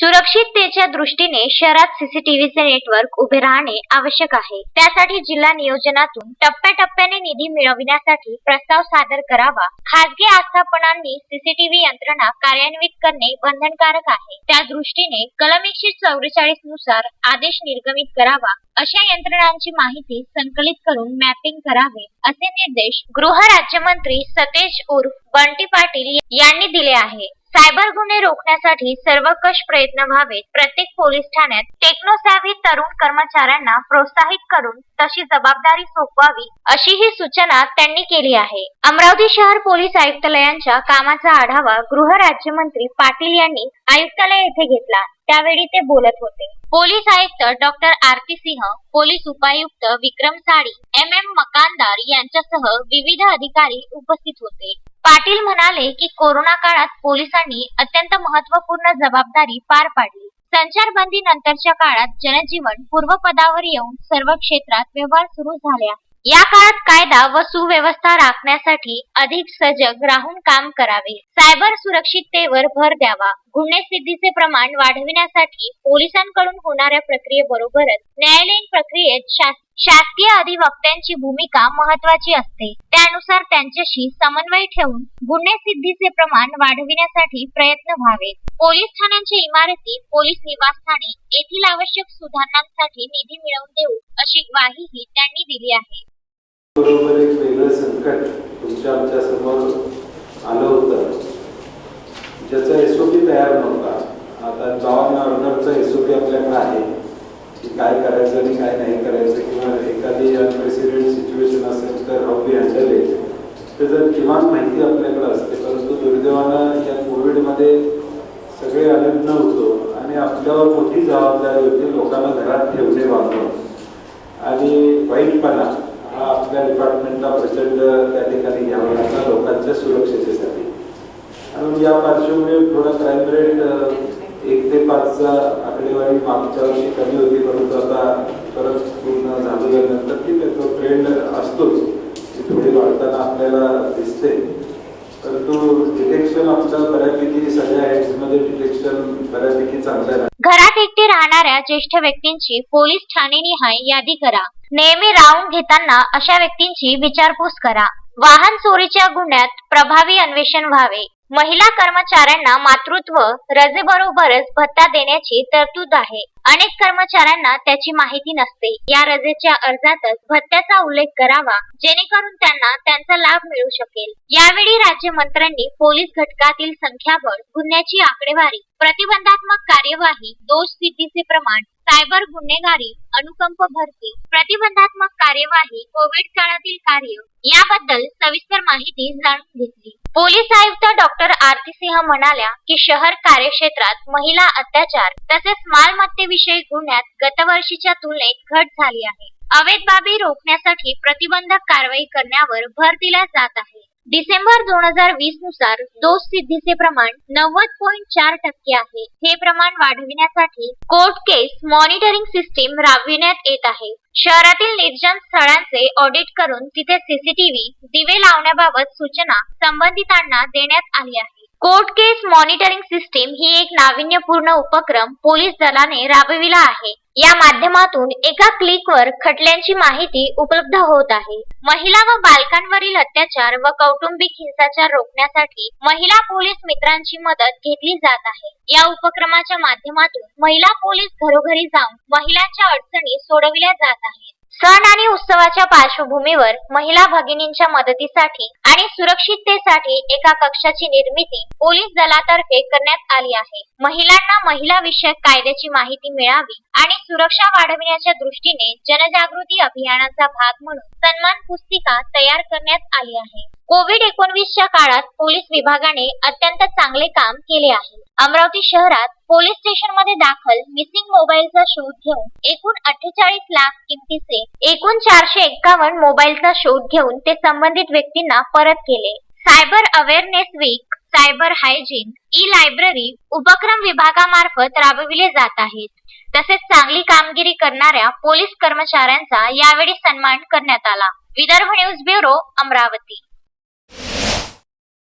सुरक्षिततेच्या दृष्टीने शहरात सीसीटीव्हीचे नेटवर्क उभे राहणे आवश्यक आहे. त्यासाठी जिल्हा नियोजनातून टप्प्याटप्प्याने निधी मिळविण्यासाठी प्रस्ताव सादर करावा. खासगी आस्थापनांनी सीसीटीव्ही यंत्रणा कार्यान्वित करणे बंधनकारक आहे. त्या दृष्टीने कलम एकशे चौवेचाळीसनुसार आदेश निर्गमित करावा. अशा यंत्रणांची माहिती संकलित करून मॅपिंग करावे असे निर्देश गृह राज्यमंत्री सतेज उर्फ बंटी पाटील यांनी दिले आहे सायबर गुन्हे रोखण्यासाठी सर्वकष प्रयत्न व्हावेत. प्रत्येक पोलीस ठाण्यात टेक्नोसॅव्ही तरुण कर्मचाऱ्यांना प्रोत्साहित करून तशी जबाबदारी सोपवावी अशी ही सूचना त्यांनी केली आहे. अमरावती शहर पोलीस आयुक्तालयांच्या कामाचा आढावा गृह राज्यमंत्री पाटील यांनी आयुक्तालय येथे घेतला. त्यावेळी ते बोलत होते. पोलीस आयुक्त डॉक्टर आरती सिंह पोलीस उपायुक्त विक्रम साडी एम. एम. मकानदार यांच्यासह विविध अधिकारी उपस्थित होते. म्हणाले की कोरोना काळात पोलिसांनी अत्यंत महत्त्वपूर्ण जबाबदारी पार पाडली. संचारबंदी नंतरच्या काळात जनजीवन पूर्वपदावर येऊन सर्व क्षेत्रात व्यवहार सुरू झाले या काळात कायदा व सुव्यवस्था राखण्यासाठी अधिक सजग राहून काम करावे. सायबर सुरक्षिततेवर भर द्यावा. गुन्हे सिद्धीचे प्रमाण वाढविण्यासाठी पोलिसांकडून होणाऱ्या प्रक्रियेबरोबरच न्यायालयीन प्रक्रियेत शास्त्र शासकीय अधिवक्त्यांची भूमिका महत्वाची असते. त्यानुसार त्यांच्याशी समन्वय ठेवून गुन्हे सिद्धीचे प्रमाण वाढविण्यासाठी प्रयत्न व्हावेत. पोलीस ठाण्यांच्या इमारती पोलीस निवासस्थाने येथील आवश्यक सुधारणांसाठी निधी मिळवून देऊ अशी ग्वाहीही त्यांनी दिली आहे. बरोबर एक वेगळं संकट तुमच्या आमच्यासमोर आलं होतं. ज्याचा एसओपी तयार नव्हता. आता जॉन ऑर्डरचा एसओपी आपल्याकडे आहे. काय करायचं आणि काय नाही करायचं किंवा एखादी अनप्रेसिडेंट सिच्युएशन असेल तर हाऊ बी हँडल इट त्याचं किमान माहिती आपल्याकडे असते परंतु दुर्दैवानं या कोविडमध्ये सगळे आनंद होतो आणि आपल्यावर मोठी जबाबदारी होती लोकांना घरात ठेवणे बांधून आणि वाईटपणा हा आपल्या डिपार्टमेंटला प्रचंड त्या ठिकाणी घ्यावा लागला लोकांच्या सुरक्षेसाठी आणि या पार्श्वभूमीवर थोडा क्राईम रेट एक ते पाचचा आकडेवारी मागच्या वर्षी कमी होती परंतु आता परत पूर्ण झाल्यानंतर ठीक आहे तो ट्रेंड असतोच. थोडी वाढताना आपल्याला दिसते. परंतु डिटेक्शन आपलं बऱ्यापैकी सगळ्या हेड्समध्ये डिटेक्शन बऱ्यापैकी चांगलं आहे घरात एकटी राहणाऱ्या ज्येष्ठ व्यक्तींची पोलीस ठाणे निहाय यादी करा. नेहमी राऊंड घेताना अशा व्यक्तींची विचारपूस करा. वाहन चोरीच्या गुन्ह्यात प्रभावी अन्वेषण व्हावे. महिला कर्मचाऱ्यांना मातृत्व रजेबरोबरच भत्ता देण्याची तरतूद आहे. अनेक कर्मचाऱ्यांना त्याची माहिती नसते. या रजेच्या अर्जातच भत्त्याचा उल्लेख करावा जेणेकरून त्यांना त्यांचा लाभ मिळू शकेल. यावेळी राज्यमंत्र्यांनी पोलीस घटकातील संख्याबळ गुन्ह्याची आकडेवारी प्रतिबंधात्मक कार्यवाही दोष सिद्धीचे प्रमाण सायबर गुन्हेगारी अनुकंप भरती प्रतिबंधात्मक कार्यवाही कोविड काळातील कार्य याबद्दल सविस्तर माहिती जाणून घेतली. पोलीस आयुक्त डॉक्टर आरती सिंह म्हणाल्या की शहर कार्यक्षेत्रात महिला अत्याचार तसेच मालमत्तेविषयी गुन्ह्यात गतवर्षीच्या तुलनेत घट झाली आहे. अवैध बाबी रोखण्यासाठी प्रतिबंधक कारवाई करण्यावर भर दिला जात आहे. डिसेंबर दोन हजार वीसनुसार दोष सिद्धीचे प्रमाण नव्वद पॉईंट चार टक्के आहे. हे प्रमाण वाढविण्यासाठी कोर्ट केस मॉनिटरिंग सिस्टीम राबविण्यात येत आहे. शहरातील निर्जन स्थळांचे ऑडिट करून तिथे सीसीटीव्ही दिवे लावण्याबाबत सूचना संबंधितांना देण्यात आली आहे. कोर्ट केस मॉनिटरिंग सिस्टीम ही एक नाविन्यपूर्ण उपक्रम पोलीस दलाने राबविला आहे. या माध्यमातून एका क्लिकवर खटल्यांची माहिती उपलब्ध होत आहे. महिला व बालकांवरील अत्याचार व कौटुंबिक हिंसाचार रोखण्यासाठी महिला पोलीस मित्रांची मदत घेतली जात आहे. या उपक्रमाच्या माध्यमातून महिला पोलीस घरोघरी जाऊन महिलांच्या अडचणी सोडविल्या जात आहेत. सण आणि उत्सवाच्या पार्श्वभूमीवर महिला भगिनींच्या मदतीसाठी आणि सुरक्षिततेसाठी एका कक्षाची निर्मिती पोलीस दलातर्फे करण्यात आली आहे. महिलांना महिला विषयक कायद्याची माहिती मिळावी आणि सुरक्षा वाढविण्याच्या दृष्टीने जनजागृती अभियानाचा भाग म्हणून सन्मान पुस्तिका तयार करण्यात आली आहे. कोविड एकोणवीसच्या काळात पोलीस विभागाने अत्यंत चांगले काम केले आहे. अमरावती शहरात पोलीस स्टेशनमध्ये दाखल मिसिंग मोबाईलचा शोध घेऊन एकूण अठ्ठेचाळीस लाख किमतीचे एकूण चारशे एक्कावन्न मोबाईलचा शोध घेऊन ते संबंधित व्यक्तींना परत केले. Cyber awareness week cyber hygiene e library उपक्रम विभागामार्फत राबविले जात आहेत. तसेच चांगली कामगिरी करणाऱ्या पोलीस कर्मचाऱ्यांचा यावेळी सन्मान करण्यात आला. Vidarbha news bureau Amravati.